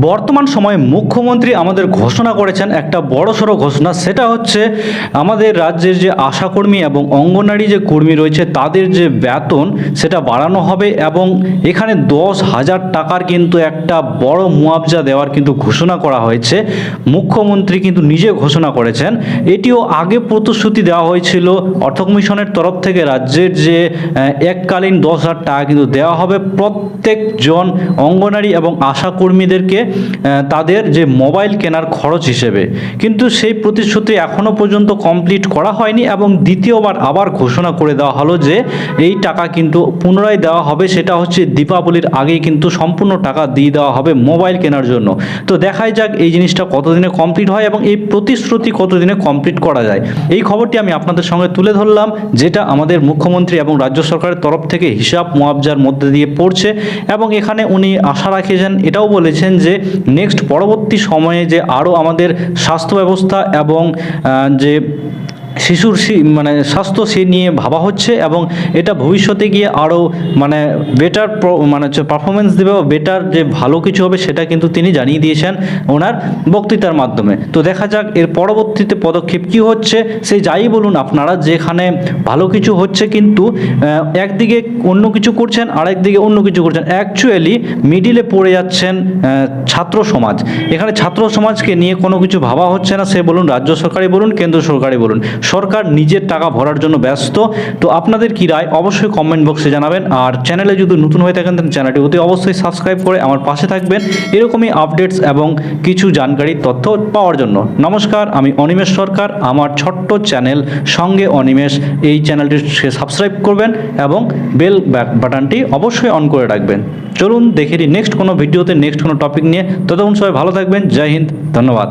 বর্তমান সময়ে মুখ্যমন্ত্রী আমাদের ঘোষণা করেছেন একটা বড়সড় ঘোষণা সেটা হচ্ছে আমাদের রাজ্যের যে আশাকর্মী এবং অঙ্গনারী যে কর্মী রয়েছে তাদের যে বেতন সেটা বাড়ানো হবে এবং এখানে দশ হাজার টাকার কিন্তু একটা বড় মুআবজা দেওয়ার কিন্তু ঘোষণা করা হয়েছে। মুখ্যমন্ত্রী কিন্তু নিজে ঘোষণা করেছেন। এটিও আগে প্রতিশ্রুতি দেওয়া হয়েছিল অর্থ কমিশনের তরফ থেকে রাজ্যের যে এককালীন দশ হাজার টাকা কিন্তু দেওয়া হবে। প্রত্যেকজন অঙ্গনারী এবং আশা কর্মীদেরকে আহ, তাদের যে মোবাইল কেনার খরচ হিসেবে। কিন্তু সেই প্রতিশ্রুতি এখনও পর্যন্ত কমপ্লিট করা হয়নি এবং দ্বিতীয়বার আবার ঘোষণা করে দেওয়া হলো যে এই টাকা কিন্তু পুনরায় দেওয়া হবে, সেটা হচ্ছে দীপাবলির আগেই কিন্তু সম্পূর্ণ টাকা দিয়ে দেওয়া হবে মোবাইল কেনার জন্য। তো দেখাই যাক এই জিনিসটা কতদিনে কমপ্লিট হয় এবং এই প্রতিশ্রুতি কতদিনে কমপ্লিট করা যায়। এই খবরটি আমি আপনাদের সঙ্গে তুলে ধরলাম, যেটা আমাদের মুখ্যমন্ত্রী এবং রাজ্য সরকারের তরফ থেকে হিসাব মুআবজার মধ্যে দিয়ে পড়ছে এবং এখানে উনি আশা রাখেছেন এটাও বলেছেন যে নেক্সট পরবর্তী সময়ে যে আরও আমাদের স্বাস্থ্য ব্যবস্থা এবং যে শিশুর মানে স্বাস্থ্য সে নিয়ে ভাবা হচ্ছে এবং এটা ভবিষ্যতে গিয়ে আরও মানে বেটার মানে হচ্ছে পারফরমেন্স দেবে বা বেটার যে ভালো কিছু হবে সেটা কিন্তু তিনি জানিয়ে দিয়েছেন ওনার বক্তৃতার মাধ্যমে। তো দেখা যাক এর পরবর্তীতে পদক্ষেপ কি হচ্ছে। সে যাই বলুন আপনারা যেখানে ভালো কিছু হচ্ছে কিন্তু একদিকে অন্য কিছু করছেন আর একদিকে অন্য কিছু করছেন। অ্যাকচুয়ালি মিডিলে পড়ে যাচ্ছেন ছাত্র সমাজ। এখানে ছাত্র সমাজকে নিয়ে কোনো কিছু ভাবা হচ্ছে না। সে বলুন রাজ্য সরকারি বলুন, কেন্দ্র সরকারি বলুন। সরকার নিজের টাকা ভরার জন্য ব্যস্ত। তো আপনাদের কি রায় অবশ্যই কমেন্ট বক্সে জানাবেন। আর চ্যানেলে যদি নতুন হয়ে থাকেন, তাহলে চ্যানেলটি অতি অবশ্যই সাবস্ক্রাইব করে আমার পাশে থাকবেন। এরকমই আপডেটস এবং কিছু জানকারি তথ্য পাওয়ার জন্য। নমস্কার, আমি অনিমেষ সরকার। আমার ছোট্ট চ্যানেল সঙ্গে অনিমেষ, এই চ্যানেলটি সাবস্ক্রাইব করবেন এবং বেল বাটনটি অবশ্যই অন করে রাখবেন। চলুন, দেখে নেক্সট কোনো ভিডিওতে নেক্সট কোনো টপিক নিয়ে। ততক্ষণ সবাই ভালো থাকবেন। জয় হিন্দ, ধন্যবাদ।